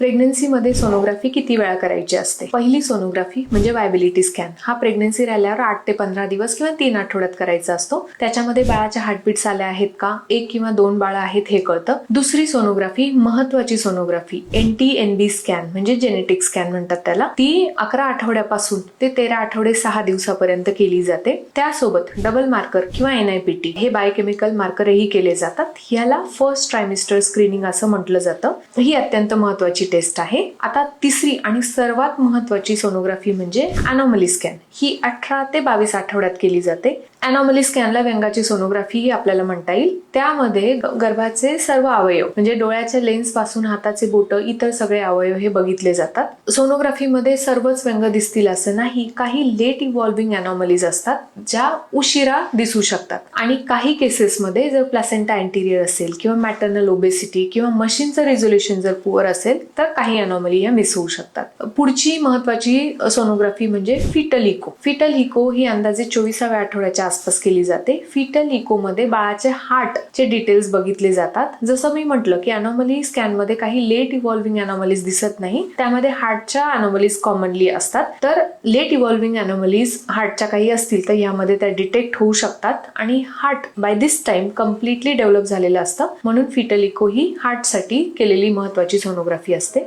प्रेग्नन्सीमध्ये sonography किती वेळा करायची असते? पहिली सोनोग्राफी म्हणजे वायबिलिटी स्कॅन. हा प्रेग्नन्सी राहिल्यावर आठ ते पंधरा दिवस किंवा तीन आठवड्यात करायचा असतो. त्याच्यामध्ये बाळाच्या हार्टबीट्स आल्या आहेत का? एक किंवा दोन बाळ आहेत हे कळतं. दुसरी सोनोग्राफी महत्वाची sonography N T N B scan म्हणजे जेनेटिक स्कॅन म्हणतात त्याला. ती अकरा आठवड्यापासून ते तेरा आठवडे सहा दिवसापर्यंत केली जाते. त्यासोबत डबल मार्कर किंवा एनआयपीटी हे बायोकेमिकल मार्करही केले जातात. ह्याला फर्स्ट ट्रायमिस्टर स्क्रीनिंग असं म्हटलं जातं. ही अत्यंत महत्वाची टेस्ट आहे. आता तिसरी आणि सर्वात महत्वाची सोनोग्राफी म्हणजे अनोमली स्कॅन ही अठरा ते बावीस आठवड्यात केली जाते. अनॉमली स्कॅनला व्यंगाची सोनोग्राफी ही आपल्याला म्हणता येईल. त्यामध्ये ग- गर्भाचे सर्व अवयव म्हणजे डोळ्याच्या लेन्सपासून हाताचे बोट इतर सगळे अवयव हे बघितले जातात. सोनोग्राफीमध्ये सर्वच व्यंग दिसतील असं नाही काही लेट इव्हॉल्विंग अनॉमलीज असतात ज्या उशिरा दिसू शकतात. आणि काही केसेसमध्ये जर प्लॅसेंटा अँटिरियर असेल किंवा मॅटर्नल ओबेसिटी किंवा मशीनचं रिझोल्युशन जर पुअर असेल तर काही अनॉमली या मिस होऊ शकतात. पुढची महत्वाची सोनोग्राफी म्हणजे फिटल इको फिटल इको ही अंदाजे चोवीसाव्या आठवड्याच्या आसपास केली जाते. फिटल इकोमध्ये बाळाचे बाळाचे हार्टचे डिटेल्स बघितले जातात. जसं मी म्हटलं की अनोमली स्कॅनमध्ये काही लेट इव्हॉल्विंग अनोमलीज दिसत नाही. त्यामध्ये हार्टच्या अनोमलीज कॉमनली असतात. तर लेट इव्हॉल्विंग अनोमलीज हार्टच्या काही असतील तर यामध्ये त्या डिटेक्ट होऊ शकतात आणि heart by this time completely develop झालेलं असतं. म्हणून फिटल इको ही हार्टसाठी केलेली महत्वाची सोनोग्राफी असते.